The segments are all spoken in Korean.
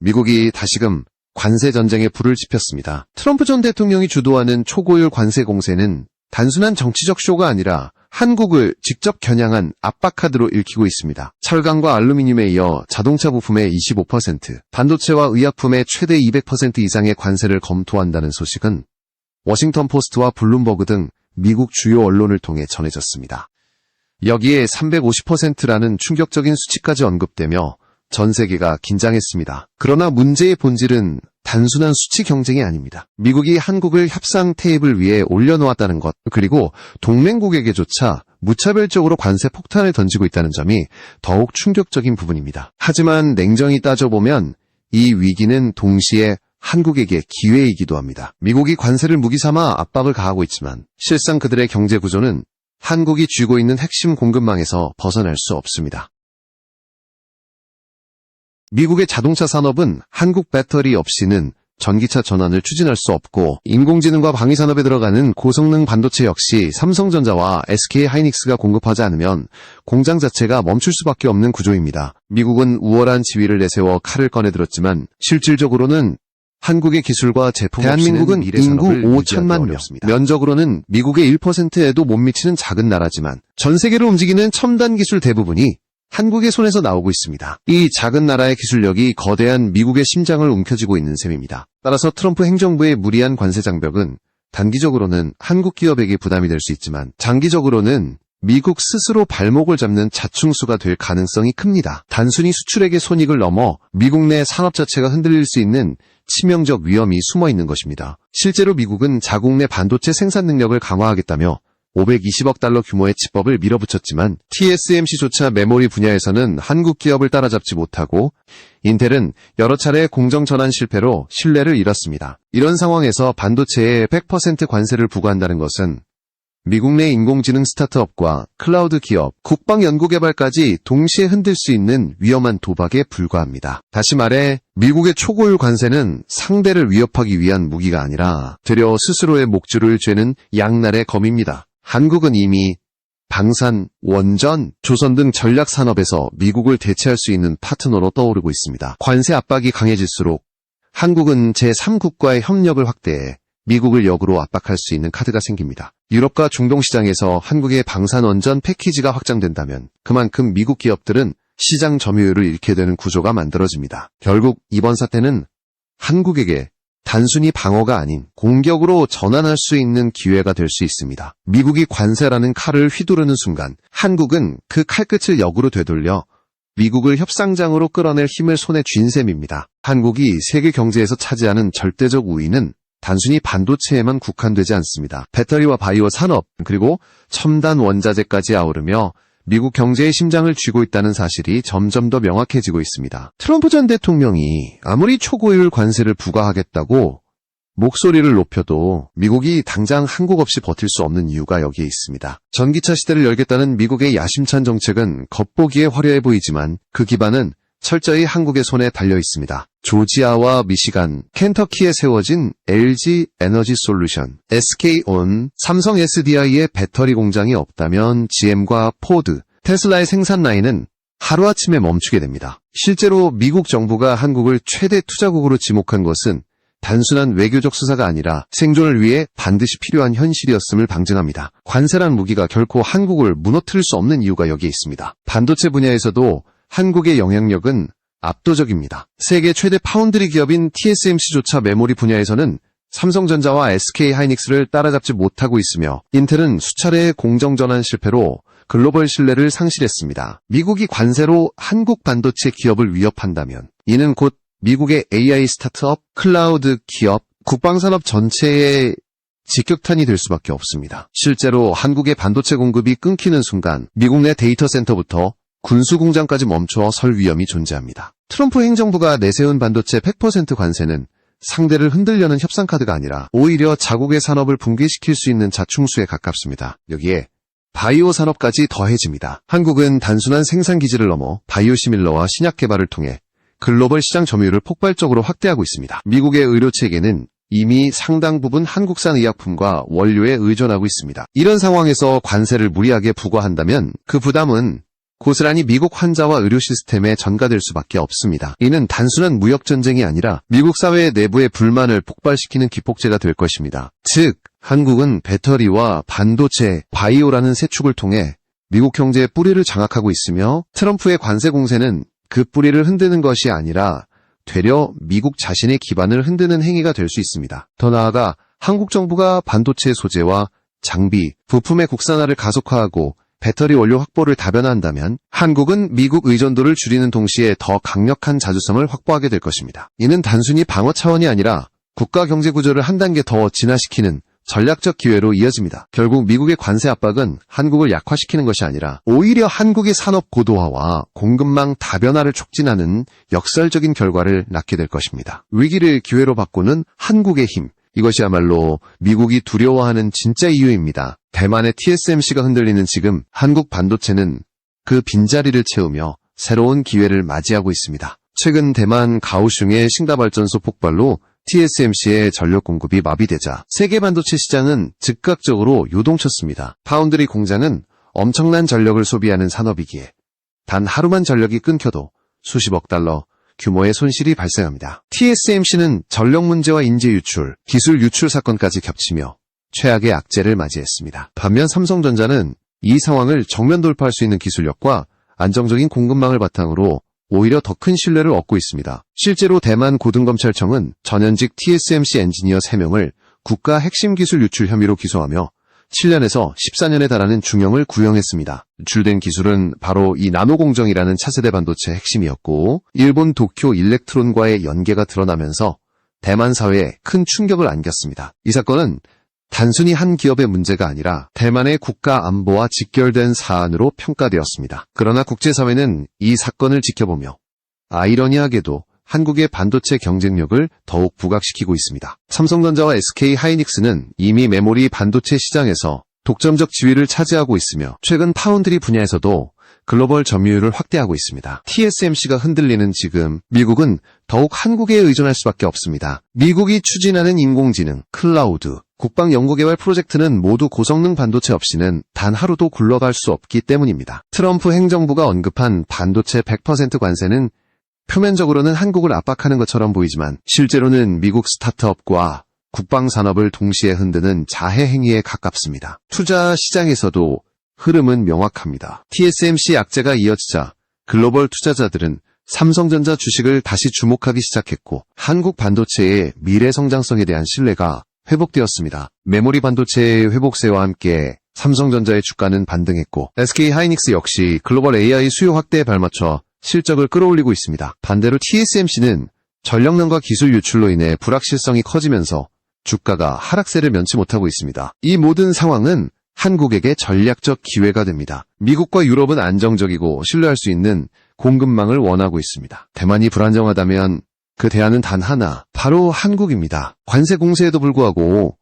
미국이 다시금 관세 전쟁에 불을 지폈습니다. 트럼프 전 대통령이 주도하는 초고율 관세 공세는 단순한 정치적 쇼가 아니라 한국을 직접 겨냥한 압박카드로 읽히고 있습니다. 철강과 알루미늄에 이어 자동차 부품의 25%, 반도체와 의약품의 최대 200% 이상의 관세를 검토한다는 소식은 워싱턴 포스트와 블룸버그 등 미국 주요 언론을 통해 전해졌습니다. 여기에 350%라는 충격적인 수치까지 언급되며 전 세계가 긴장했습니다. 그러나 문제의 본질은 단순한 수치 경쟁이 아닙니다. 미국이 한국을 협상 테이블 위에 올려놓았다는 것, 그리고 동맹국에게조차 무차별적으로 관세 폭탄을 던지고 있다는 점이 더욱 충격적인 부분입니다. 하지만 냉정히 따져보면 이 위기는 동시에 한국에게 기회이기도 합니다. 미국이 관세를 무기 삼아 압박을 가하고 있지만 실상 그들의 경제 구조는 한국이 쥐고 있는 핵심 공급망에서 벗어날 수 없습니다. 미국의 자동차 산업은 한국 배터리 없이는 전기차 전환을 추진할 수 없고 인공지능과 방위 산업에 들어가는 고성능 반도체 역시 삼성전자와 SK 하이닉스가 공급하지 않으면 공장 자체가 멈출 수밖에 없는 구조입니다. 미국은 우월한 지위를 내세워 칼을 꺼내들었지만 실질적으로는 한국의 기술과 제품 대한민국은 인구 5천만 명, 면적으로는 미국의 1%에도 못 미치는 작은 나라지만 전 세계를 움직이는 첨단 기술 대부분이 한국의 손에서 나오고 있습니다. 이 작은 나라의 기술력이 거대한 미국의 심장을 움켜쥐고 있는 셈입니다. 따라서 트럼프 행정부의 무리한 관세 장벽은 단기적으로는 한국 기업에게 부담이 될 수 있지만 장기적으로는 미국 스스로 발목을 잡는 자충수가 될 가능성이 큽니다. 단순히 수출액의 손익을 넘어 미국 내 산업 자체가 흔들릴 수 있는 치명적 위험이 숨어 있는 것입니다. 실제로 미국은 자국 내 반도체 생산 능력을 강화하겠다며 520억 달러 규모의 집법을 밀어붙였지만 TSMC조차 메모리 분야에서는 한국 기업을 따라잡지 못하고 인텔은 여러 차례 공정 전환 실패로 신뢰를 잃었습니다. 이런 상황에서 반도체에 100% 관세를 부과한다는 것은 미국 내 인공지능 스타트업과 클라우드 기업, 국방 연구개발까지 동시에 흔들 수 있는 위험한 도박에 불과합니다. 다시 말해 미국의 초고율 관세는 상대를 위협하기 위한 무기가 아니라 되려 스스로의 목줄을 죄는 양날의 검입니다. 한국은 이미 방산, 원전, 조선 등 전략 산업에서 미국을 대체할 수 있는 파트너로 떠오르고 있습니다. 관세 압박이 강해질수록 한국은 제3국과의 협력을 확대해 미국을 역으로 압박할 수 있는 카드가 생깁니다. 유럽과 중동 시장에서 한국의 방산 원전 패키지가 확장된다면 그만큼 미국 기업들은 시장 점유율을 잃게 되는 구조가 만들어집니다. 결국 이번 사태는 한국에게 단순히 방어가 아닌 공격으로 전환할 수 있는 기회가 될 수 있습니다. 미국이 관세라는 칼을 휘두르는 순간 한국은 그 칼끝을 역으로 되돌려 미국을 협상장으로 끌어낼 힘을 손에 쥔 셈입니다. 한국이 세계 경제에서 차지하는 절대적 우위는 단순히 반도체에만 국한되지 않습니다. 배터리와 바이오 산업, 그리고 첨단 원자재까지 아우르며 미국 경제의 심장을 쥐고 있다는 사실이 점점 더 명확해지고 있습니다. 트럼프 전 대통령이 아무리 초고율 관세를 부과하겠다고 목소리를 높여도 미국이 당장 한국 없이 버틸 수 없는 이유가 여기에 있습니다. 전기차 시대를 열겠다는 미국의 야심찬 정책은 겉보기에 화려해 보이지만 그 기반은 철저히 한국의 손에 달려 있습니다. 조지아와 미시간, 켄터키에 세워진 LG 에너지 솔루션, SK온, 삼성 SDI의 배터리 공장이 없다면 GM과 포드, 테슬라의 생산 라인은 하루아침에 멈추게 됩니다. 실제로 미국 정부가 한국을 최대 투자국으로 지목한 것은 단순한 외교적 수사가 아니라 생존을 위해 반드시 필요한 현실이었음을 방증합니다. 관세란 무기가 결코 한국을 무너뜨릴 수 없는 이유가 여기에 있습니다. 반도체 분야에서도 한국의 영향력은 압도적입니다. 세계 최대 파운드리 기업인 TSMC조차 메모리 분야에서는 삼성전자와 SK 하이닉스를 따라잡지 못하고 있으며 인텔은 수차례의 공정전환 실패로 글로벌 신뢰를 상실했습니다. 미국이 관세로 한국 반도체 기업을 위협한다면 이는 곧 미국의 AI 스타트업, 클라우드 기업, 국방산업 전체의 직격탄이 될 수밖에 없습니다. 실제로 한국의 반도체 공급이 끊기는 순간 미국 내 데이터 센터부터 군수공장까지 멈춰 설 위험이 존재합니다. 트럼프 행정부가 내세운 반도체 100% 관세는 상대를 흔들려는 협상카드가 아니라 오히려 자국의 산업을 붕괴시킬 수 있는 자충수에 가깝습니다. 여기에 바이오 산업까지 더해집니다. 한국은 단순한 생산 기지를 넘어 바이오 시밀러와 신약 개발을 통해 글로벌 시장 점유율을 폭발적으로 확대하고 있습니다. 미국의 의료 체계는 이미 상당 부분 한국산 의약품과 원료에 의존하고 있습니다. 이런 상황에서 관세를 무리하게 부과한다면 그 부담은 고스란히 미국 환자와 의료 시스템에 전가될 수밖에 없습니다. 이는 단순한 무역 전쟁이 아니라 미국 사회 내부의 불만을 폭발시키는 기폭제가 될 것입니다. 즉, 한국은 배터리와 반도체, 바이오라는 세 축을 통해 미국 경제의 뿌리를 장악하고 있으며 트럼프의 관세 공세는 그 뿌리를 흔드는 것이 아니라 되려 미국 자신의 기반을 흔드는 행위가 될 수 있습니다. 더 나아가 한국 정부가 반도체 소재와 장비, 부품의 국산화를 가속화하고 배터리 원료 확보를 다변화한다면 한국은 미국 의존도를 줄이는 동시에 더 강력한 자주성을 확보하게 될 것입니다. 이는 단순히 방어 차원이 아니라 국가 경제 구조를 한 단계 더 진화시키는 전략적 기회로 이어집니다. 결국 미국의 관세 압박은 한국을 약화시키는 것이 아니라 오히려 한국의 산업 고도화와 공급망 다변화를 촉진하는 역설적인 결과를 낳게 될 것입니다. 위기를 기회로 바꾸는 한국의 힘, 이것이야말로 미국이 두려워하는 진짜 이유입니다. 대만의 TSMC가 흔들리는 지금 한국 반도체는 그 빈자리를 채우며 새로운 기회를 맞이하고 있습니다. 최근 대만 가오슝의 싱다발전소 폭발로 TSMC의 전력 공급이 마비되자 세계 반도체 시장은 즉각적으로 요동쳤습니다. 파운드리 공장은 엄청난 전력을 소비하는 산업이기에 단 하루만 전력이 끊겨도 수십억 달러 규모의 손실이 발생합니다. TSMC는 전력 문제와 인재 유출, 기술 유출 사건까지 겹치며 최악의 악재를 맞이했습니다. 반면 삼성전자는 이 상황을 정면 돌파할 수 있는 기술력과 안정적인 공급망을 바탕으로 오히려 더 큰 신뢰를 얻고 있습니다. 실제로 대만 고등검찰청은 전현직 TSMC 엔지니어 3명을 국가 핵심 기술 유출 혐의로 기소하며 7년에서 14년에 달하는 중형을 구형했습니다. 유출된 기술은 바로 이 나노공정이라는 차세대 반도체 핵심이었고 일본 도쿄 일렉트론과의 연계가 드러나면서 대만 사회에 큰 충격을 안겼습니다. 이 사건은 단순히 한 기업의 문제가 아니라 대만의 국가 안보와 직결된 사안으로 평가되었습니다. 그러나 국제사회는 이 사건을 지켜보며 아이러니하게도 한국의 반도체 경쟁력을 더욱 부각시키고 있습니다. 삼성전자와 SK 하이닉스는 이미 메모리 반도체 시장에서 독점적 지위를 차지하고 있으며 최근 파운드리 분야에서도 글로벌 점유율을 확대하고 있습니다. TSMC가 흔들리는 지금 미국은 더욱 한국에 의존할 수밖에 없습니다. 미국이 추진하는 인공지능, 클라우드, 국방 연구개발 프로젝트는 모두 고성능 반도체 없이는 단 하루도 굴러갈 수 없기 때문입니다. 트럼프 행정부가 언급한 반도체 100% 관세는 표면적으로는 한국을 압박하는 것처럼 보이지만 실제로는 미국 스타트업과 국방 산업을 동시에 흔드는 자해 행위에 가깝습니다. 투자 시장에서도 흐름은 명확합니다. TSMC 악재가 이어지자 글로벌 투자자들은 삼성전자 주식을 다시 주목하기 시작했고 한국 반도체의 미래 성장성에 대한 신뢰가 회복되었습니다. 메모리 반도체의 회복세와 함께 삼성전자의 주가는 반등했고 SK 하이닉스 역시 글로벌 AI 수요 확대에 발맞춰 실적을 끌어올리고 있습니다. 반대로 TSMC는 전력난과 기술 유출로 인해 불확실성이 커지면서 주가가 하락세를 면치 못하고 있습니다. 이 모든 상황은 한국에게 전략적 기회가 됩니다. 미국과 유럽은 안정적이고 신뢰할 수 있는 공급망을 원하고 있습니다. 대만이 불안정하다면 그 대안은 단 하나, 바로 한국입니다. 관세 공세에도 불구하고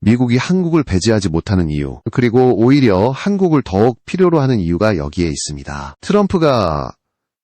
미국이 한국을 배제하지 못하는 이유, 그리고 오히려 한국을 더욱 필요로 하는 이유가 여기에 있습니다. 트럼프가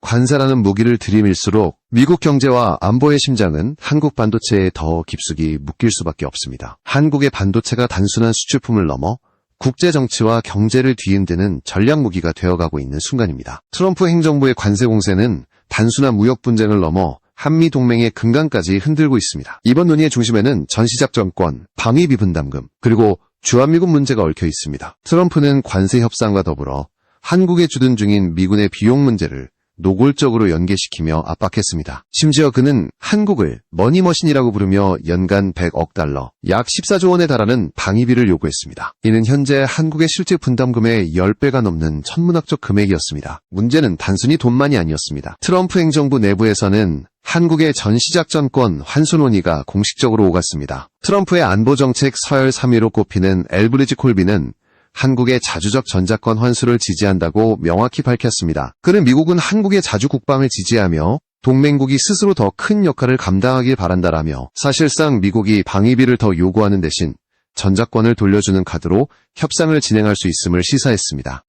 관세라는 무기를 들이밀수록 미국 경제와 안보의 심장은 한국 반도체에 더 깊숙이 묶일 수밖에 없습니다. 한국의 반도체가 단순한 수출품을 넘어 국제 정치와 경제를 뒤흔드는 전략 무기가 되어가고 있는 순간입니다. 트럼프 행정부의 관세 공세는 단순한 무역 분쟁을 넘어 한미 동맹의 근간까지 흔들고 있습니다. 이번 논의의 중심에는 전시작전권, 방위비 분담금, 그리고 주한미군 문제가 얽혀 있습니다. 트럼프는 관세 협상과 더불어 한국에 주둔 중인 미군의 비용 문제를 노골적으로 연계시키며 압박했습니다. 심지어 그는 한국을 머니머신이라고 부르며 연간 100억 달러, 약 14조 원에 달하는 방위비를 요구했습니다. 이는 현재 한국의 실제 분담금의 10배가 넘는 천문학적 금액이었습니다. 문제는 단순히 돈만이 아니었습니다. 트럼프 행정부 내부에서는 한국의 전시작전권 환수 논의가 공식적으로 오갔습니다. 트럼프의 안보정책 서열 3위로 꼽히는 엘브리지 콜비는 한국의 자주적 전자권 환수를 지지한다고 명확히 밝혔습니다. 그는 미국은 한국의 자주 국방을 지지하며 동맹국이 스스로 더 큰 역할을 감당하길 바란다라며 사실상 미국이 방위비를 더 요구하는 대신 전자권을 돌려주는 카드로 협상을 진행할 수 있음을 시사했습니다.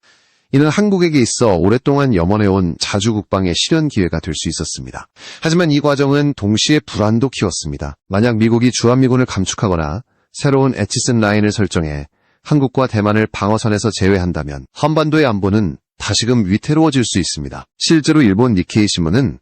이는 한국에게 있어 오랫동안 염원해온 자주 국방의 실현 기회가 될 수 있었습니다. 하지만 이 과정은 동시에 불안도 키웠습니다. 만약 미국이 주한미군을 감축하거나 새로운 에치슨 라인을 설정해 한국과 대만을 방어선에서 제외한다면 한반도의 안보는 다시금 위태로워질 수 있습니다. 실제로 일본 니케이 신문은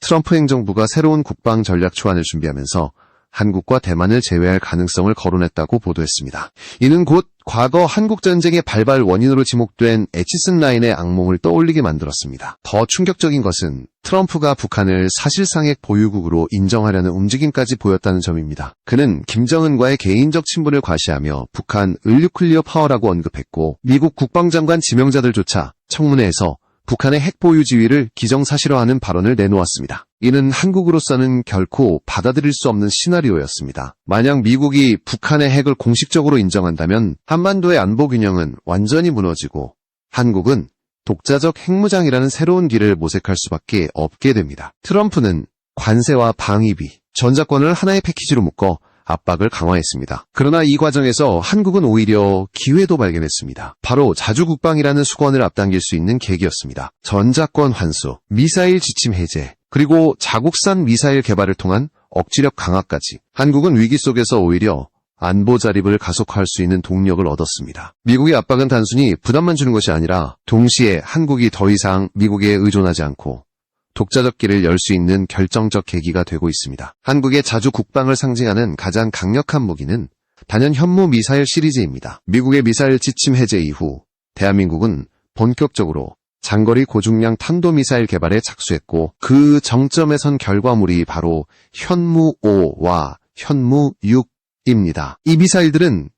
트럼프 행정부가 새로운 국방 전략 초안을 준비하면서 한국과 대만을 제외할 가능성을 거론했다고 보도했습니다. 이는 곧 과거 한국전쟁의 발발 원인으로 지목된 에치슨 라인의 악몽을 떠올리게 만들었습니다. 더 충격적인 것은 트럼프가 북한을 사실상 핵 보유국으로 인정하려는 움직임까지 보였다는 점입니다. 그는 김정은과의 개인적 친분을 과시하며 북한 을뉴클리어 파워라고 언급했고 미국 국방장관 지명자들조차 청문회에서 북한의 핵 보유 지위를 기정사실화하는 발언을 내놓았습니다. 이는 한국으로서는 결코 받아들일 수 없는 시나리오였습니다. 만약 미국이 북한의 핵을 공식적으로 인정한다면 한반도의 안보 균형은 완전히 무너지고 한국은 독자적 핵무장이라는 새로운 길을 모색할 수밖에 없게 됩니다. 트럼프는 관세와 방위비, 전자권을 하나의 패키지로 묶어 압박을 강화했습니다. 그러나 이 과정에서 한국은 오히려 기회도 발견했습니다. 바로 자주국방이라는 수건을 앞당길 수 있는 계기였습니다. 전자권 환수, 미사일 지침 해제, 그리고 자국산 미사일 개발을 통한 억지력 강화까지 한국은 위기 속에서 오히려 안보 자립을 가속화할 수 있는 동력을 얻었습니다. 미국의 압박은 단순히 부담만 주는 것이 아니라 동시에 한국이 더 이상 미국에 의존하지 않고 독자적 길을 열 수 있는 결정적 계기가 되고 있습니다. 한국의 자주 국방을 상징하는 가장 강력한 무기는 단연 현무 미사일 시리즈입니다. 미국의 미사일 지침 해제 이후 대한민국은 본격적으로 장거리 고중량 탄도미사일 개발에 착수했고 그 정점에 선 결과물이 바로 현무 5와 현무 6입니다. 이 미사일들은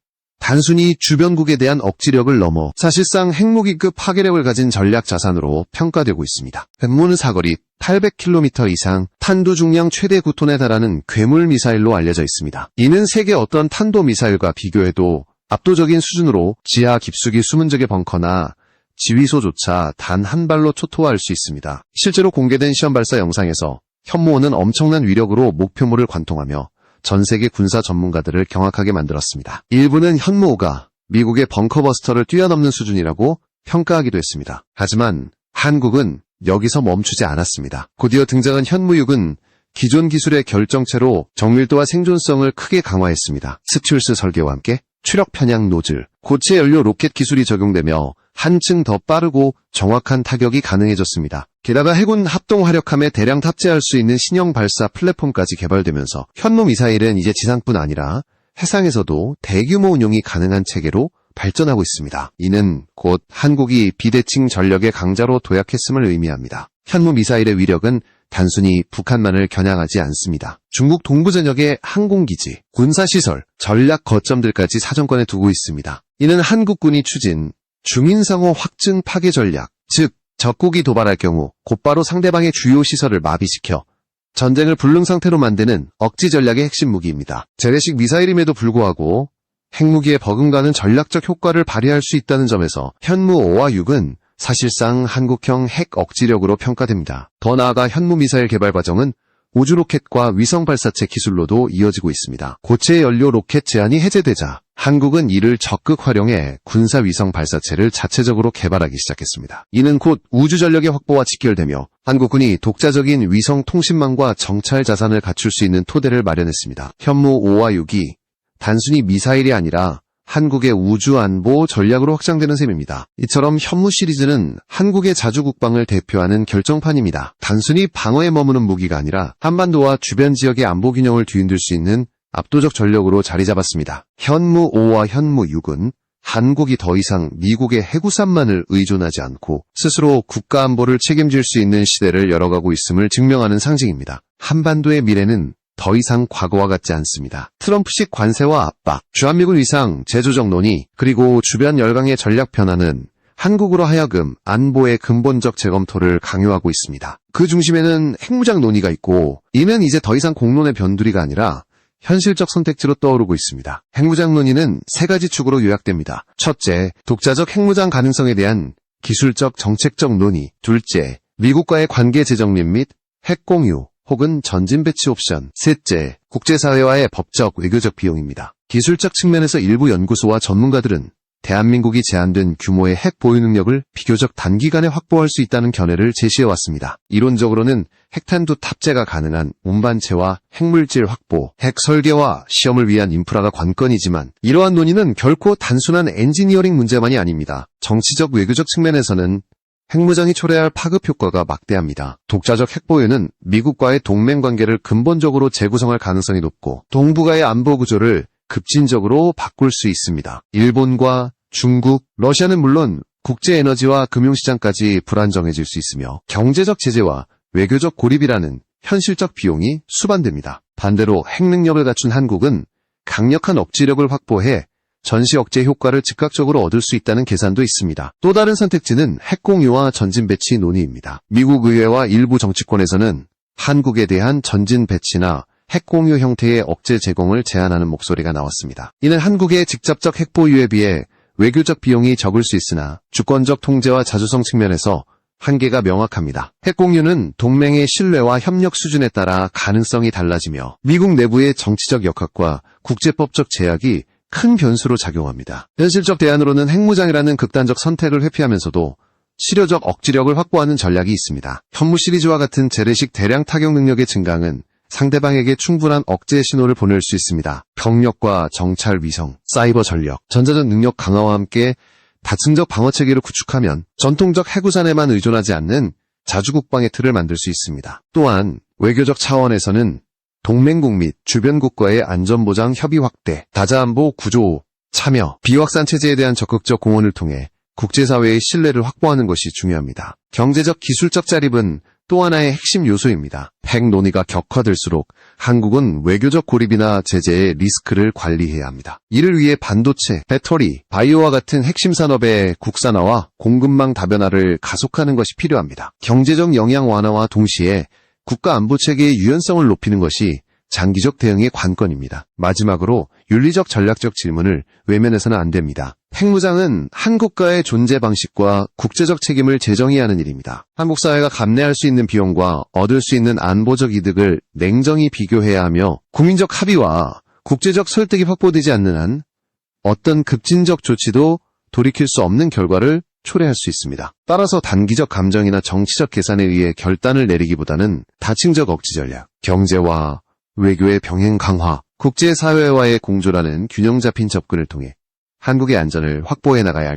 단순히 주변국에 대한 억지력을 넘어 사실상 핵무기급 파괴력을 가진 전략 자산으로 평가되고 있습니다. 백무는 사거리 800km 이상 탄도 중량 최대 9톤에 달하는 괴물 미사일로 알려져 있습니다. 이는 세계 어떤 탄도 미사일과 비교해도 압도적인 수준으로 지하 깊숙이 숨은 적의 벙커나 지휘소조차 단 한 발로 초토화할 수 있습니다. 실제로 공개된 시험 발사 영상에서 현무호는 엄청난 위력으로 목표물을 관통하며 전 세계 군사 전문가들을 경악하게 만들었습니다. 일부는 현무호가 미국의 벙커버스터를 뛰어넘는 수준이라고 평가하기도 했습니다. 하지만 한국은 여기서 멈추지 않았습니다. 곧이어 등장한 현무육은 기존 기술의 결정체로 정밀도와 생존성을 크게 강화했습니다. 스튜얼스 설계와 함께 추력 편향 노즐, 고체 연료 로켓 기술이 적용되며 한층 더 빠르고 정확한 타격이 가능해졌습니다. 게다가 해군 합동 화력함에 대량 탑재할 수 있는 신형 발사 플랫폼까지 개발되면서 현무 미사일은 이제 지상뿐 아니라 해상에서도 대규모 운용이 가능한 체계로 발전하고 있습니다. 이는 곧 한국이 비대칭 전력의 강자로 도약했음을 의미합니다. 현무 미사일의 위력은 단순히 북한만을 겨냥하지 않습니다. 중국 동부 전역의 항공기지, 군사시설, 전략 거점들까지 사정권에 두고 있습니다. 이는 한국군이 추진 중인상호 확증 파괴 전략, 즉 적국이 도발할 경우 곧바로 상대방의 주요 시설을 마비시켜 전쟁을 불능 상태로 만드는 억지 전략의 핵심 무기입니다. 재래식 미사일임에도 불구하고 핵무기에 버금가는 전략적 효과를 발휘할 수 있다는 점에서 현무 5와 6은 사실상 한국형 핵 억지력으로 평가됩니다. 더 나아가 현무 미사일 개발 과정은 우주 로켓과 위성 발사체 기술로도 이어지고 있습니다. 고체 연료 로켓 제한이 해제되자 한국은 이를 적극 활용해 군사 위성 발사체를 자체적으로 개발하기 시작했습니다. 이는 곧 우주 전력의 확보와 직결되며 한국군이 독자적인 위성 통신망과 정찰 자산을 갖출 수 있는 토대를 마련했습니다. 현무 5와 6이 단순히 미사일이 아니라 한국의 우주 안보 전략으로 확장되는 셈입니다. 이처럼 현무 시리즈는 한국의 자주 국방을 대표하는 결정판입니다. 단순히 방어에 머무는 무기가 아니라 한반도와 주변 지역의 안보 균형을 뒤흔들 수 있는 압도적 전력으로 자리 잡았습니다. 현무 5와 현무 6은 한국이 더 이상 미국의 해구산만을 의존하지 않고 스스로 국가 안보를 책임질 수 있는 시대를 열어가고 있음을 증명하는 상징입니다. 한반도의 미래는 더 이상 과거와 같지 않습니다. 트럼프식 관세와 압박, 주한미군 위상, 제조적 논의, 그리고 주변 열강의 전략 변화는 한국으로 하여금 안보의 근본적 재검토를 강요하고 있습니다. 그 중심에는 핵무장 논의가 있고 이는 이제 더 이상 공론의 변두리가 아니라 현실적 선택지로 떠오르고 있습니다. 핵무장 논의는 세 가지 축으로 요약됩니다. 첫째, 독자적 핵무장 가능성에 대한 기술적 정책적 논의. 둘째, 미국과의 관계 재정립 및 핵공유 혹은 전진 배치 옵션. 셋째, 국제사회와의 법적, 외교적 비용입니다. 기술적 측면에서 일부 연구소와 전문가들은 대한민국이 제한된 규모의 핵 보유 능력을 비교적 단기간에 확보할 수 있다는 견해를 제시해왔습니다. 이론적으로는 핵탄두 탑재가 가능한 운반체와 핵물질 확보, 핵 설계와 시험을 위한 인프라가 관건이지만 이러한 논의는 결코 단순한 엔지니어링 문제만이 아닙니다. 정치적 외교적 측면에서는 핵무장이 초래할 파급 효과가 막대합니다. 독자적 핵보유는 미국과의 동맹 관계를 근본적으로 재구성할 가능성이 높고 동북아의 안보 구조를 급진적으로 바꿀 수 있습니다. 일본과 중국, 러시아는 물론 국제 에너지와 금융시장까지 불안정해질 수 있으며 경제적 제재와 외교적 고립이라는 현실적 비용이 수반됩니다. 반대로 핵능력을 갖춘 한국은 강력한 억지력을 확보해 전시 억제 효과를 즉각적으로 얻을 수 있다는 계산도 있습니다. 또 다른 선택지는 핵공유와 전진 배치 논의입니다. 미국 의회와 일부 정치권에서는 한국에 대한 전진 배치나 핵 공유 형태의 억제 제공을 제안하는 목소리가 나왔습니다. 이는 한국의 직접적 핵 보유에 비해 외교적 비용이 적을 수 있으나 주권적 통제와 자주성 측면에서 한계가 명확합니다. 핵공유는 동맹의 신뢰와 협력 수준에 따라 가능성이 달라지며 미국 내부의 정치적 역학과 국제법적 제약이 큰 변수로 작용합니다. 현실적 대안으로는 핵무장이라는 극단적 선택을 회피하면서도 치료적 억지력을 확보하는 전략이 있습니다. 현무 시리즈와 같은 재래식 대량 타격 능력의 증강은 상대방에게 충분한 억제 신호를 보낼 수 있습니다. 병력과 정찰 위성, 사이버 전력, 전자전 능력 강화와 함께 다층적 방어 체계를 구축하면 전통적 해구산에만 의존하지 않는 자주국방의 틀을 만들 수 있습니다. 또한 외교적 차원에서는 동맹국 및 주변국과의 안전보장 협의 확대, 다자안보 구조 참여, 비확산 체제에 대한 적극적 공헌을 통해 국제사회의 신뢰를 확보하는 것이 중요합니다. 경제적 기술적 자립은 또 하나의 핵심 요소입니다. 핵 논의가 격화될수록 한국은 외교적 고립이나 제재의 리스크를 관리해야 합니다. 이를 위해 반도체, 배터리, 바이오와 같은 핵심 산업의 국산화와 공급망 다변화를 가속하는 것이 필요합니다. 경제적 영향 완화와 동시에 국가 안보 체계의 유연성을 높이는 것이 장기적 대응의 관건입니다. 마지막으로 윤리적 전략적 질문을 외면해서는 안 됩니다. 핵무장은 한 국가의 존재 방식과 국제적 책임을 재정의해야 하는 일입니다. 한국 사회가 감내할 수 있는 비용과 얻을 수 있는 안보적 이득을 냉정히 비교해야 하며 국민적 합의와 국제적 설득이 확보되지 않는 한 어떤 급진적 조치도 돌이킬 수 없는 결과를 초래할 수 있습니다. 따라서 단기적 감정이나 정치적 계산에 의해 결단을 내리기보다는 다층적 억지 전략, 경제와 외교의 병행 강화, 국제사회와의 공조라는 균형 잡힌 접근을 통해 한국의 안전을 확보해 나가야 할 것.